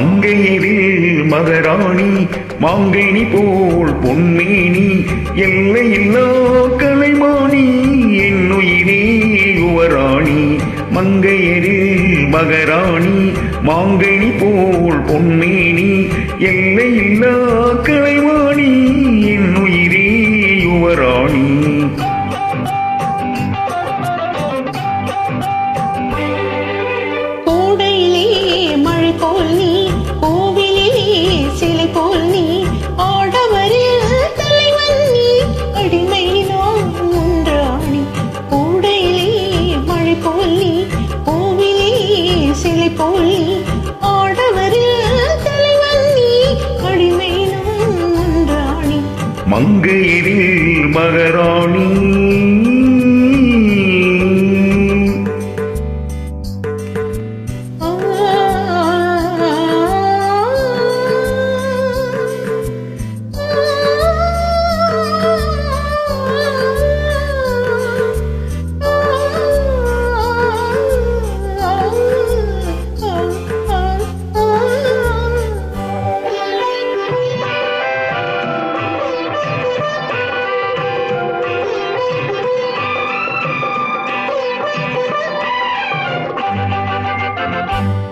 மங்கையரில் மதராணி மாங்கனி போல் பொன்மேனி எல்லையில்லா கலைமானி என்னுயிரே யுவராணி. மங்கையரில் மகராணி மாங்கனி போல் பொன்மேனி எல்லையில்லா கலைமானி என்னுயிரே யுவராணி. மங்கையரில் மகராணி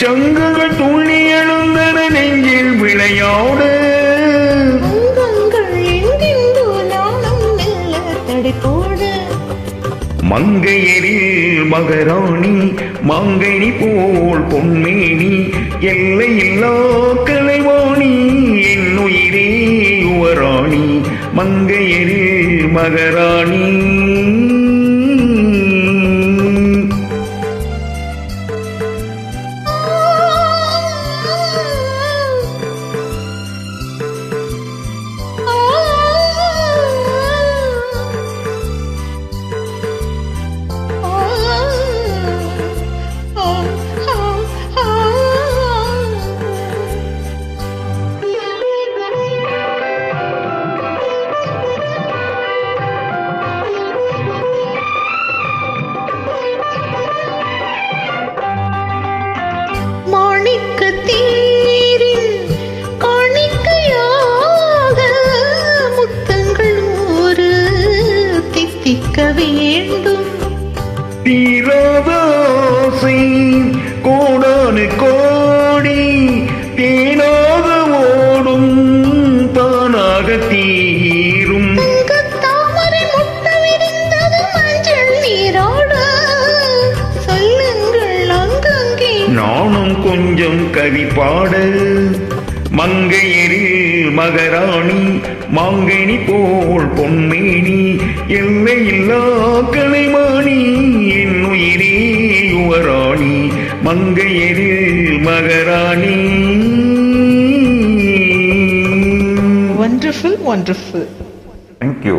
சங்குகள் துள்ளி எழுந்தன நெஞ்சில் விளையாட. மங்கையரில் மகராணி மாங்கனி போல் பொன்மேனி எல்லையில்லா கலைவாணி என்னுயிரே யுவராணி மங்கையரில் மகராணி. தித்திக்க வேண்டும். தீராத ஆசை கோடானு கோடி தேனாக ஓடும் தானாக தீரும். நானும் கொஞ்சம் கவி பாட மங்கையரில் மகராணி மாங்கனி போல் பொன்மேனி எல்லையில்லா கலைமானி என்னுயிரே யுவராணி மங்கையரில் மகராணி. Wonderful wonderful. Thank you